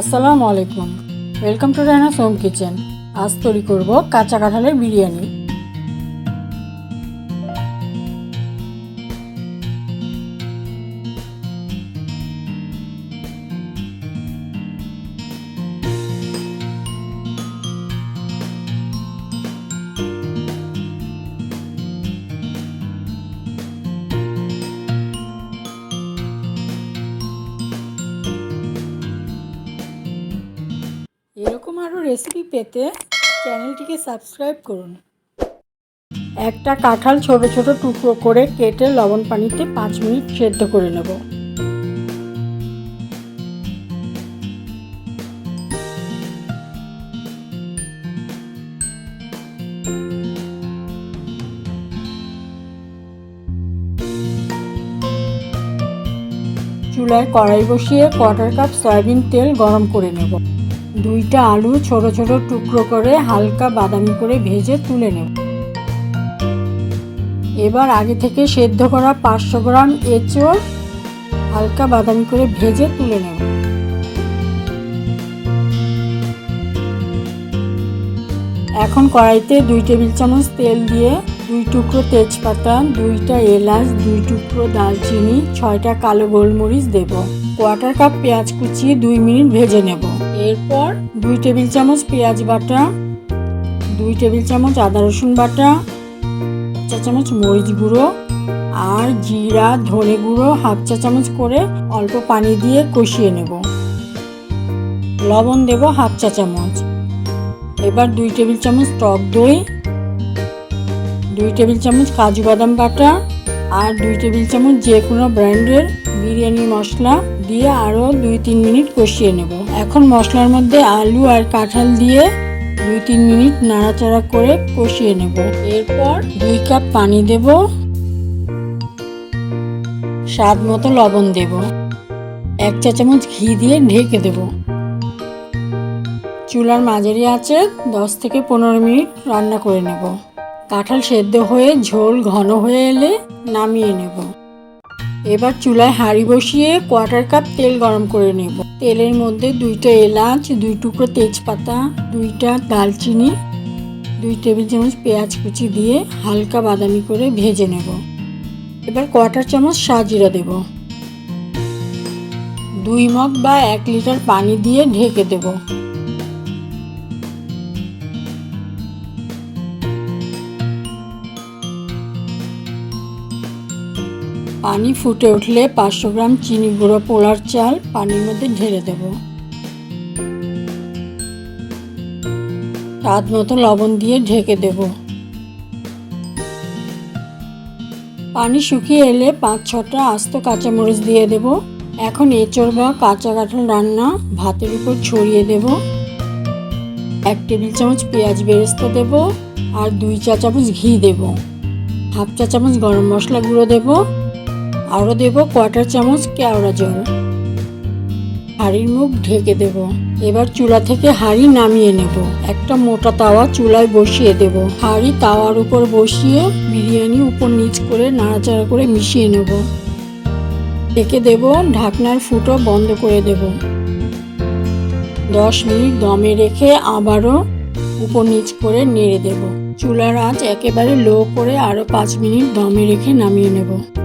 আসসালামু আলাইকুম। Welcome to Raina Som kitchen আজ তৈরি করব কাঁচা কাঁঠালের বিরিয়ানি। এরকম আরও রেসিপি পেতে চ্যানেলটিকে সাবস্ক্রাইব করুন। একটা কাঁঠাল ছোট ছোট টুকরো করে কেটে লবণ পানিতে পাঁচ মিনিট সেদ্ধ করে নেব। চুলায় কড়াই বসিয়ে কোয়ার্টার কাপ সয়াবিন তেল গরম করে নেব। দুইটা আলু ছোট ছোট টুকরো করে হালকা বাদামি করে ভেজে তুলে নেব। এবার আগে থেকে সেদ্ধ করা পাঁচশো গ্রাম এঁচড় হালকা বাদামি করে ভেজে তুলে নেব। এখন কড়াইতে দুই টেবিল চামচ তেল দিয়ে দুই টুকরো তেজপাতা, দুইটা এলাচ, দুই টুকরো দালচিনি ছয়টা কালো গোলমরিচ দেব। কোয়ার্টার কাপ পেঁয়াজ কুচিয়ে দুই মিনিট ভেজে নেব। এরপর দুই টেবিল চামচ পেঁয়াজ বাটা, দুই টেবিল চামচ আদা রসুন বাটা, চা চামচ মরিচ গুঁড়ো আর জিরা, ধনে গুঁড়ো হাফ চা চামচ করে অল্প পানি দিয়ে কষিয়ে নেব। লবণ দেব হাফ চা চামচ। এবার দুই টেবিল চামচ টক দই, দুই টেবিল চামচ কাজু বাদাম বাটা আর দুই টেবিল চামচ যে কোনো ব্র্যান্ডের বিরিয়ানি মশলা দিয়ে আরও দুই, তিন মিনিট কষিয়ে নেব। এখন মশলার মধ্যে আলু আর কাঁঠাল দিয়ে দুই, তিন মিনিট নাড়াচাড়া করে কষিয়ে নেব। এরপর দুই কাপ পানি দেব। স্বাদ মতো লবণ দেব। এক চা চামচ ঘি দিয়ে ঢেকে দেব। চুলার মাঝারি আছে দশ থেকে পনেরো মিনিট রান্না করে নেব। কাঁঠাল সেদ্ধ হয়ে ঝোল ঘন হয়ে এলে নামিয়ে নেব। এবার চুলায় হাঁড়ি বসিয়ে কোয়ার্টার কাপ তেল গরম করে নেব। তেলের মধ্যে দুইটা এলাচ, দুই টুকরো তেজপাতা, দুইটা দালচিনি দুই টেবিল চামচ পেঁয়াজ কুচি দিয়ে হালকা বাদামি করে ভেজে নেব। এবার কোয়ার্টার চামচ সাজিরা দেব। দুই মগ বা এক লিটার পানি দিয়ে ঢেকে দেব। পানি ফুটে উঠলে পাঁচশো গ্রাম চিনি গুঁড়ো পোলার চাল পানির মধ্যে ঢেলে দেব। স্বাদ মতো লবণ দিয়ে ঢেকে দেব। পানি শুকিয়ে এলে পাঁচ ছটা আস্ত কাঁচামরিচ দিয়ে দেব। এখন এঁচড় বা কাঁচা কাঁঠাল রান্না ভাতের উপর ছড়িয়ে দেব। এক টেবিল চামচ পেঁয়াজ বেরেস্তা দেব আর দুই চা চামচ ঘি দেব। হাফ চা চামচ গরম মশলা গুঁড়ো দেবো। আরও দেব কোয়ার্টার চামচ কেওড়া জল। হাঁড়ির মুখ ঢেকে দেব। এবার চুলা থেকে হাঁড়ি নামিয়ে নেব। একটা মোটা তাওয়া চুলায় বসিয়ে দেব। হাঁড়ি তাওয়ার উপর বসিয়ে বিরিয়ানি উপর নিচ করে নাড়াচাড়া করে মিশিয়ে নেব। ঢেকে দেব, ঢাকনার ফুটো বন্ধ করে দেব। দশ মিনিট দমে রেখে আবারও উপর নিচ করে নেড়ে দেব। চুলার আঁচ একেবারে লো করে আরও পাঁচ মিনিট দমে রেখে নামিয়ে নেব।